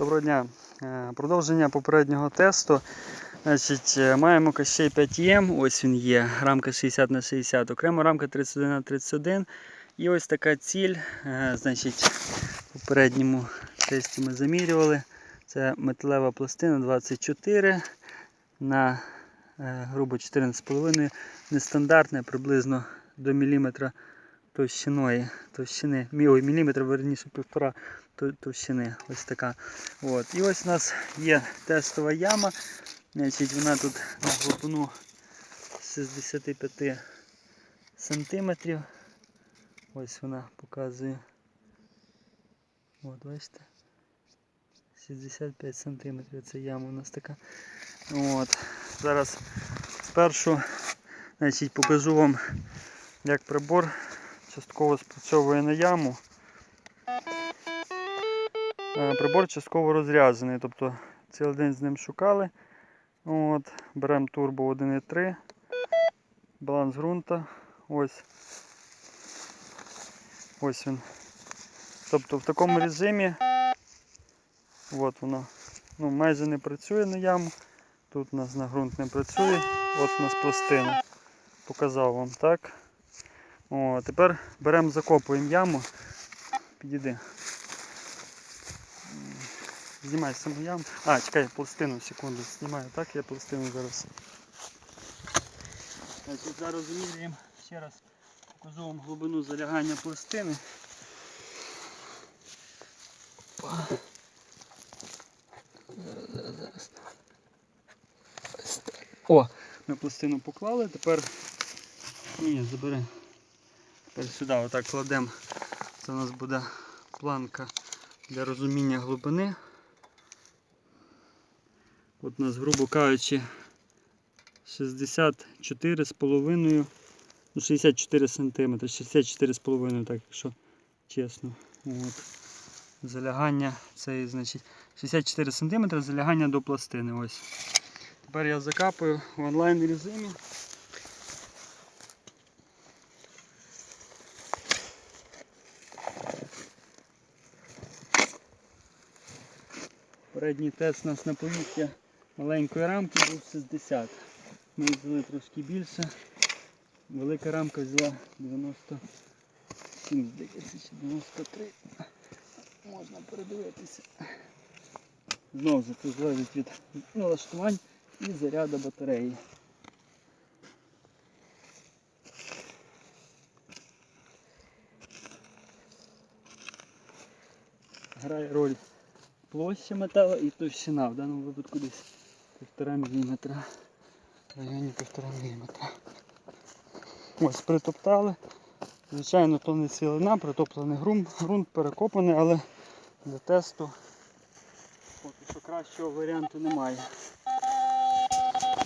Доброго дня. Е, Продовження попереднього тесту. Значить, е, маємо кощей 5М, ось він є, рамка 60 на 60, окремо рамка 31 на 31. І ось така ціль. е, Значить, в попередньому тесті ми замірювали. Це металева пластина 24 на грубо 14,5. Нестандартне, приблизно до міліметра товщиною, товщини, ой, міліметра, верніше півтора товщини. Ось така. От. І ось у нас є тестова яма. Значить, вона тут на глибину 65 сантиметрів. Ось вона показує. От, бачите? 65 сантиметрів це яма у нас така. От. Зараз спершу значить, покажу вам, як прибор частково спрацьовує на яму. Е, Прибор частково розряджений, тобто цілий день з ним шукали. От, беремо турбо 1.3, баланс ґрунта. Ось. Ось він. Тобто в такому режимі от воно ну, майже не працює на яму. Тут у нас на ґрунт не працює. От у нас пластина. Показав вам, так? О, тепер беремо, закопуємо яму. Підійди. Знімай саму яму. А, чекай, пластину, секунду. Знімаю, так? Я пластину зараз. Значить, зараз замірюємо ще раз покажу вам глибину залягання пластини. О, ми пластину поклали, тепер. Ні, забери. Тепер сюди отак кладемо. Це у нас буде планка для розуміння глибини. От у нас, грубо кажучи, 64 з половиною, ну 64 см, 64 з половиною, так якщо чесно. От. Залягання це значить 64 см залягання до пластини. Ось. Тепер я закапую в онлайн режимі. Передній тест у нас на повітря маленької рамки був 60. Ми взяли трошки більше. Велика рамка взяла 97, здається, чи 93. Можна передивитися. Знову ж це залежить від налаштувань і заряду батареї. Грає роль площа металу і товщина, в даному випадку десь 1,5 мм. В районі 1,5 мм. Ось притоптали. Звичайно, то не цілина, притоплений ґрунт, грунт перекопаний, але для тесту поки що кращого варіанту немає.